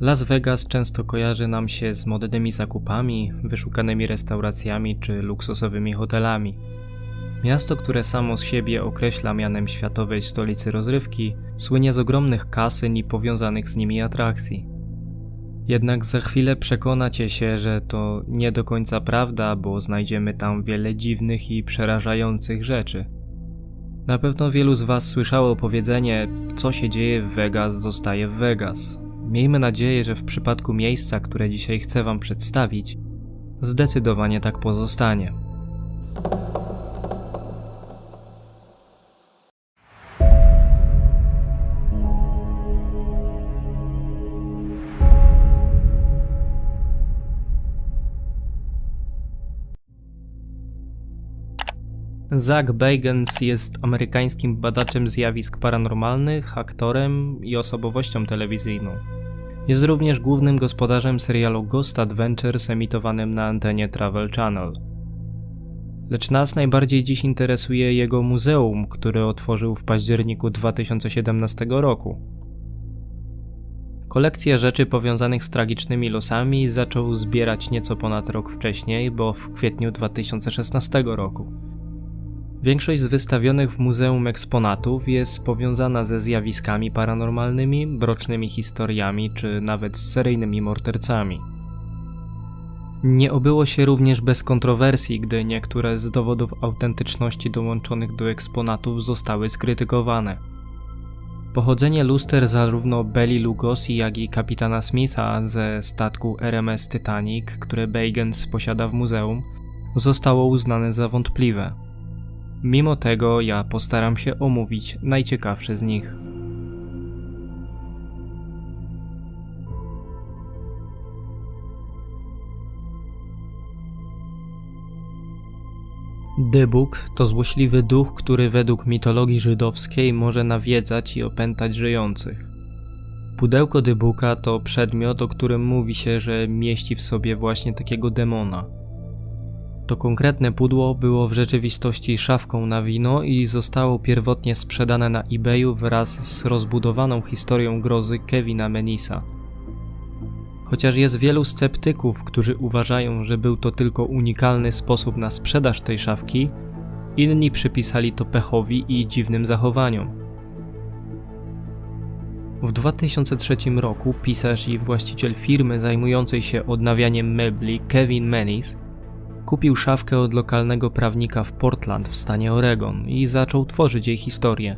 Las Vegas często kojarzy nam się z modnymi zakupami, wyszukanymi restauracjami czy luksusowymi hotelami. Miasto, które samo z siebie określa mianem światowej stolicy rozrywki, słynie z ogromnych kasyn i powiązanych z nimi atrakcji. Jednak za chwilę przekonacie się, że to nie do końca prawda, bo znajdziemy tam wiele dziwnych i przerażających rzeczy. Na pewno wielu z Was słyszało powiedzenie: Co się dzieje w Vegas, zostaje w Vegas. Miejmy nadzieję, że w przypadku miejsca, które dzisiaj chcę Wam przedstawić, zdecydowanie tak pozostanie. Zach Bagans jest amerykańskim badaczem zjawisk paranormalnych, aktorem i osobowością telewizyjną. Jest również głównym gospodarzem serialu Ghost Adventures emitowanym na antenie Travel Channel. Lecz nas najbardziej dziś interesuje jego muzeum, które otworzył w październiku 2017 roku. Kolekcję rzeczy powiązanych z tragicznymi losami zaczął zbierać nieco ponad rok wcześniej, bo w kwietniu 2016 roku. Większość z wystawionych w muzeum eksponatów jest powiązana ze zjawiskami paranormalnymi, mrocznymi historiami czy nawet z seryjnymi mordercami. Nie obyło się również bez kontrowersji, gdy niektóre z dowodów autentyczności dołączonych do eksponatów zostały skrytykowane. Pochodzenie luster zarówno Belly Lugosi, jak i kapitana Smitha ze statku RMS Titanic, które Bagans posiada w muzeum, zostało uznane za wątpliwe. Mimo tego ja postaram się omówić najciekawsze z nich. Dybuk to złośliwy duch, który według mitologii żydowskiej może nawiedzać i opętać żyjących. Pudełko dybuka to przedmiot, o którym mówi się, że mieści w sobie właśnie takiego demona – to konkretne pudło było w rzeczywistości szafką na wino i zostało pierwotnie sprzedane na eBayu wraz z rozbudowaną historią grozy Kevina Menisa. Chociaż jest wielu sceptyków, którzy uważają, że był to tylko unikalny sposób na sprzedaż tej szafki, inni przypisali to pechowi i dziwnym zachowaniom. W 2003 roku pisarz i właściciel firmy zajmującej się odnawianiem mebli Kevin Menis Kupił szafkę od lokalnego prawnika w Portland w stanie Oregon i zaczął tworzyć jej historię.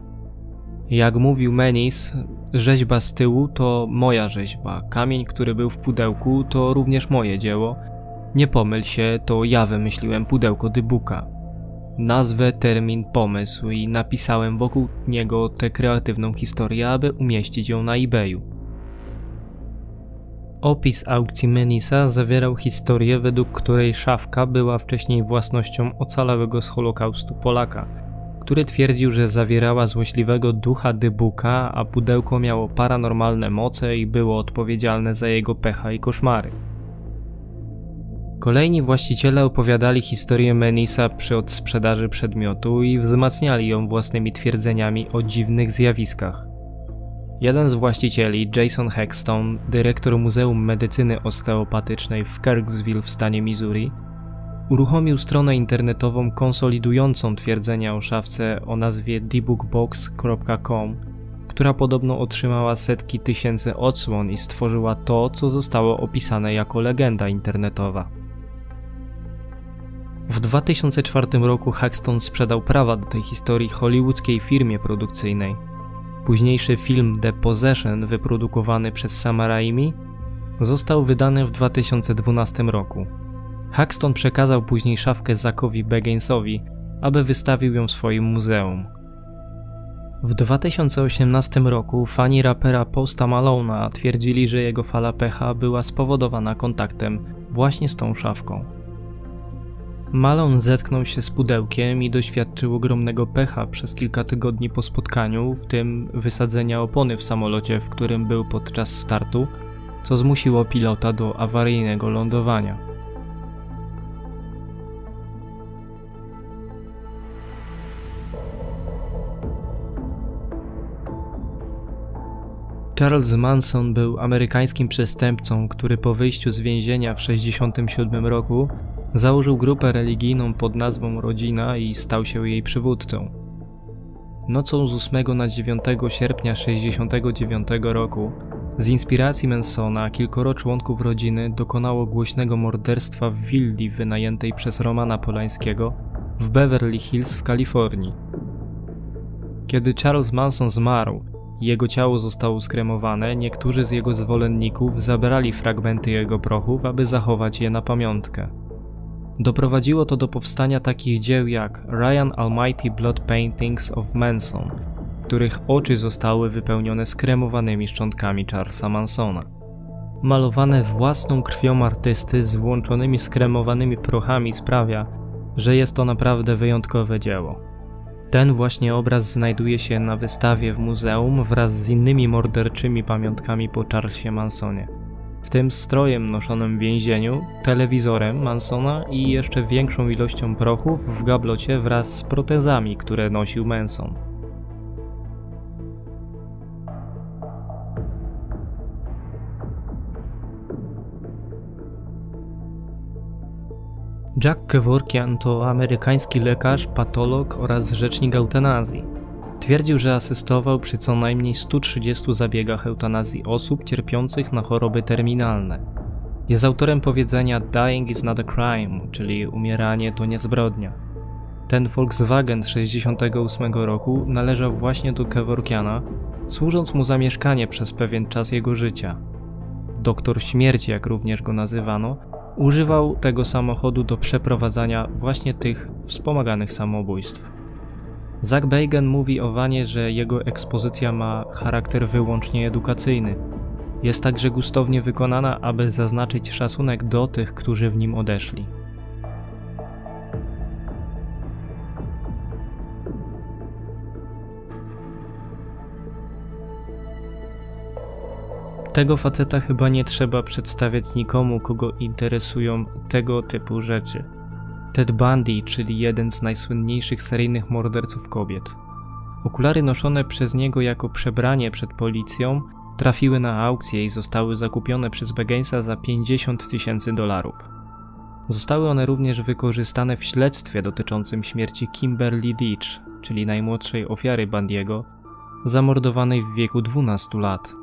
Jak mówił Menis, rzeźba z tyłu to moja rzeźba, kamień, który był w pudełku to również moje dzieło. Nie pomyl się, to ja wymyśliłem pudełko Dybuka. Nazwę, termin, pomysł i napisałem wokół niego tę kreatywną historię, aby umieścić ją na eBayu. Opis aukcji Menisa zawierał historię, według której szafka była wcześniej własnością ocalałego z Holokaustu Polaka, który twierdził, że zawierała złośliwego ducha Dybuka, a pudełko miało paranormalne moce i było odpowiedzialne za jego pecha i koszmary. Kolejni właściciele opowiadali historię Menisa przy odsprzedaży przedmiotu i wzmacniali ją własnymi twierdzeniami o dziwnych zjawiskach. Jeden z właścicieli, Jason Hexton, dyrektor Muzeum Medycyny Osteopatycznej w Kirksville w stanie Missouri, uruchomił stronę internetową konsolidującą twierdzenia o szafce o nazwie debookbox.com, która podobno otrzymała setki tysięcy odsłon i stworzyła to, co zostało opisane jako legenda internetowa. W 2004 roku Hexton sprzedał prawa do tej historii hollywoodzkiej firmie produkcyjnej – Późniejszy film The Possession, wyprodukowany przez Sama Raimi, został wydany w 2012 roku. Haxton przekazał później szafkę Zackowi Bagginsowi, aby wystawił ją w swoim muzeum. W 2018 roku fani rapera Posta Malona twierdzili, że jego fala pecha była spowodowana kontaktem właśnie z tą szafką. Malon zetknął się z pudełkiem i doświadczył ogromnego pecha przez kilka tygodni po spotkaniu, w tym wysadzenia opony w samolocie, w którym był podczas startu, co zmusiło pilota do awaryjnego lądowania. Charles Manson był amerykańskim przestępcą, który po wyjściu z więzienia w 1967 roku założył grupę religijną pod nazwą Rodzina i stał się jej przywódcą. Nocą z 8 na 9 sierpnia 1969 roku z inspiracji Mansona kilkoro członków rodziny dokonało głośnego morderstwa w willi wynajętej przez Romana Polańskiego w Beverly Hills w Kalifornii. Kiedy Charles Manson zmarł i jego ciało zostało skremowane, niektórzy z jego zwolenników zabrali fragmenty jego prochów, aby zachować je na pamiątkę. Doprowadziło to do powstania takich dzieł jak Ryan Almighty Blood Paintings of Manson, których oczy zostały wypełnione skremowanymi szczątkami Charlesa Mansona. Malowane własną krwią artysty z włączonymi skremowanymi prochami sprawia, że jest to naprawdę wyjątkowe dzieło. Ten właśnie obraz znajduje się na wystawie w muzeum wraz z innymi morderczymi pamiątkami po Charlesie Mansonie. W tym strojem noszonym w więzieniu, telewizorem Mansona i jeszcze większą ilością prochów w gablocie wraz z protezami, które nosił Manson. Jack Kevorkian to amerykański lekarz, patolog oraz rzecznik eutanazji. Twierdził, że asystował przy co najmniej 130 zabiegach eutanazji osób cierpiących na choroby terminalne. Jest autorem powiedzenia Dying is not a crime, czyli umieranie to nie zbrodnia. Ten Volkswagen z 68 roku należał właśnie do Kevorkiana, służąc mu za mieszkanie przez pewien czas jego życia. Doktor śmierci, jak również go nazywano, używał tego samochodu do przeprowadzania właśnie tych wspomaganych samobójstw. Zach Bagan mówi o Wanie, że jego ekspozycja ma charakter wyłącznie edukacyjny. Jest także gustownie wykonana, aby zaznaczyć szacunek do tych, którzy w nim odeszli. Tego faceta chyba nie trzeba przedstawiać nikomu, kogo interesują tego typu rzeczy. Ted Bundy, czyli jeden z najsłynniejszych seryjnych morderców kobiet. Okulary noszone przez niego jako przebranie przed policją trafiły na aukcję i zostały zakupione przez Bagensa za 50 tysięcy dolarów. Zostały one również wykorzystane w śledztwie dotyczącym śmierci Kimberly Ditch, czyli najmłodszej ofiary Bandiego, zamordowanej w wieku 12 lat.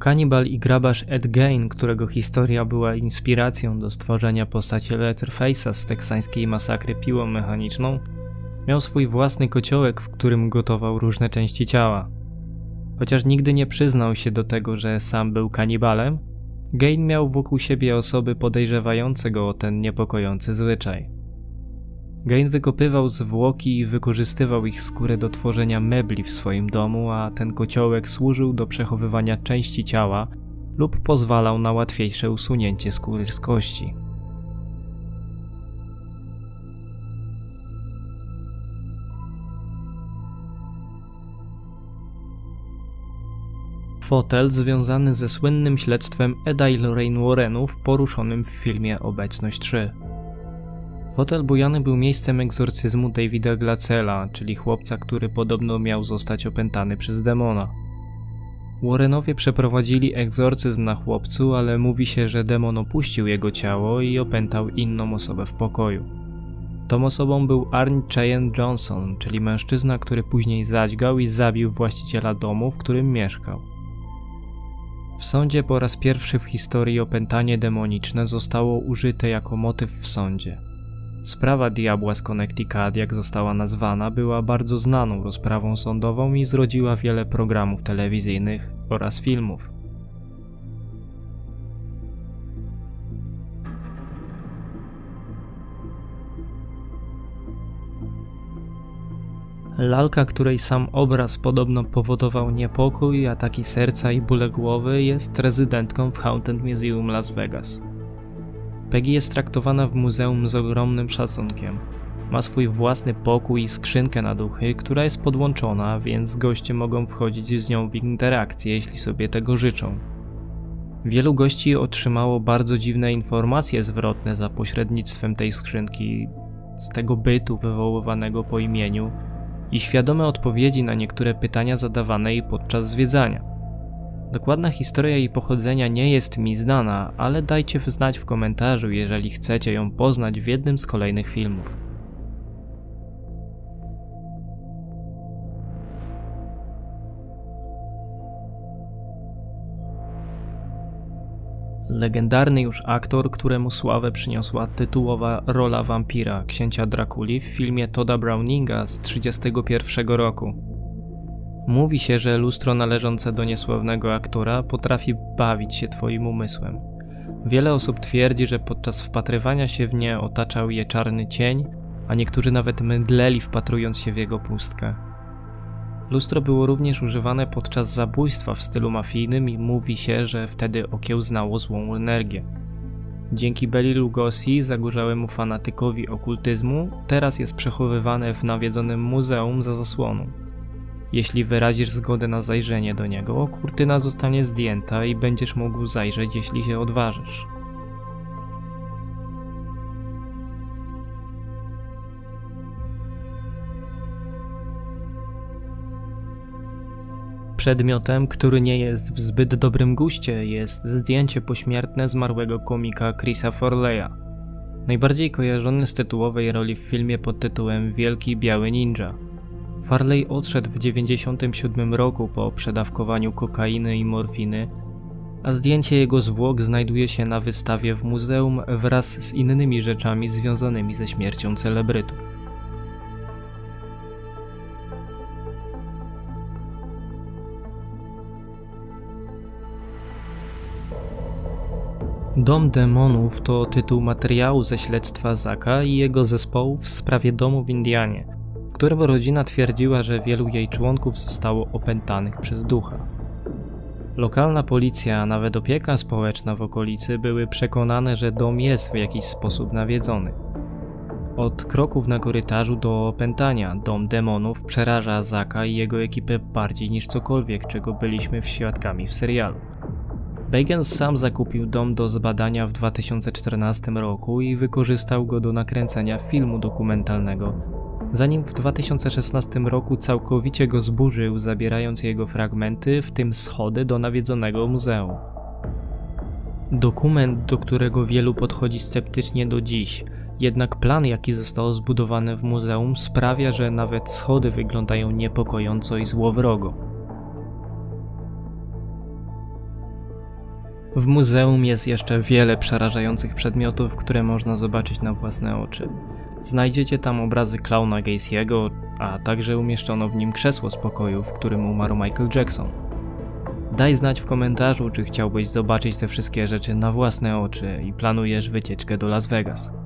Kanibal i grabarz Ed Gein, którego historia była inspiracją do stworzenia postaci Letterface'a z teksańskiej masakry piłą mechaniczną, miał swój własny kociołek, w którym gotował różne części ciała. Chociaż nigdy nie przyznał się do tego, że sam był kanibalem, Gain miał wokół siebie osoby podejrzewające go o ten niepokojący zwyczaj. Gain wykopywał zwłoki i wykorzystywał ich skórę do tworzenia mebli w swoim domu, a ten kociołek służył do przechowywania części ciała lub pozwalał na łatwiejsze usunięcie skóry z kości. Fotel związany ze słynnym śledztwem Eda i Lorraine Warrenów poruszonym w filmie Obecność 3. Hotel Bujany był miejscem egzorcyzmu Davida Glacela, czyli chłopca, który podobno miał zostać opętany przez demona. Warrenowie przeprowadzili egzorcyzm na chłopcu, ale mówi się, że demon opuścił jego ciało i opętał inną osobę w pokoju. Tą osobą był Arne Cheyenne Johnson, czyli mężczyzna, który później zadźgał i zabił właściciela domu, w którym mieszkał. W sądzie po raz pierwszy w historii opętanie demoniczne zostało użyte jako motyw w sądzie. Sprawa Diabła z Connecticut, jak została nazwana, była bardzo znaną rozprawą sądową i zrodziła wiele programów telewizyjnych oraz filmów. Lalka, której sam obraz podobno powodował niepokój, ataki serca i bóle głowy, jest rezydentką w Haunted Museum Las Vegas. Peggy jest traktowana w muzeum z ogromnym szacunkiem. Ma swój własny pokój i skrzynkę na duchy, która jest podłączona, więc goście mogą wchodzić z nią w interakcję, jeśli sobie tego życzą. Wielu gości otrzymało bardzo dziwne informacje zwrotne za pośrednictwem tej skrzynki, z tego bytu wywoływanego po imieniu i świadome odpowiedzi na niektóre pytania zadawane jej podczas zwiedzania. Dokładna historia jej pochodzenia nie jest mi znana, ale dajcie znać w komentarzu, jeżeli chcecie ją poznać w jednym z kolejnych filmów. Legendarny już aktor, któremu sławę przyniosła tytułowa rola wampira księcia Drakuli w filmie Toda Browninga z 1931 roku. Mówi się, że lustro należące do niesławnego aktora potrafi bawić się twoim umysłem. Wiele osób twierdzi, że podczas wpatrywania się w nie otaczał je czarny cień, a niektórzy nawet mydleli wpatrując się w jego pustkę. Lustro było również używane podczas zabójstwa w stylu mafijnym i mówi się, że wtedy okiełznało złą energię. Dzięki Beli Lugosi, zagorzałemu fanatykowi okultyzmu, teraz jest przechowywane w nawiedzonym muzeum za zasłoną. Jeśli wyrazisz zgodę na zajrzenie do niego, kurtyna zostanie zdjęta i będziesz mógł zajrzeć, jeśli się odważysz. Przedmiotem, który nie jest w zbyt dobrym guście, jest zdjęcie pośmiertne zmarłego komika Chrisa Forleya. Najbardziej kojarzony z tytułowej roli w filmie pod tytułem Wielki Biały Ninja. Farley odszedł w 1997 roku po przedawkowaniu kokainy i morfiny, a zdjęcie jego zwłok znajduje się na wystawie w muzeum wraz z innymi rzeczami związanymi ze śmiercią celebrytów. Dom Demonów to tytuł materiału ze śledztwa Zaka i jego zespołu w sprawie domu w Indianie, którym rodzina twierdziła, że wielu jej członków zostało opętanych przez ducha. Lokalna policja, a nawet opieka społeczna w okolicy były przekonane, że dom jest w jakiś sposób nawiedzony. Od kroków na korytarzu do opętania dom demonów przeraża Zaka i jego ekipę bardziej niż cokolwiek, czego byliśmy świadkami w serialu. Bagans sam zakupił dom do zbadania w 2014 roku i wykorzystał go do nakręcenia filmu dokumentalnego, zanim w 2016 roku całkowicie go zburzył, zabierając jego fragmenty, w tym schody do nawiedzonego muzeum. Dokument, do którego wielu podchodzi sceptycznie do dziś, jednak plan, jaki został zbudowany w muzeum, sprawia, że nawet schody wyglądają niepokojąco i złowrogo. W muzeum jest jeszcze wiele przerażających przedmiotów, które można zobaczyć na własne oczy. Znajdziecie tam obrazy klauna Gacy'ego, a także umieszczono w nim krzesło z pokoju, w którym umarł Michael Jackson. Daj znać w komentarzu, czy chciałbyś zobaczyć te wszystkie rzeczy na własne oczy i planujesz wycieczkę do Las Vegas.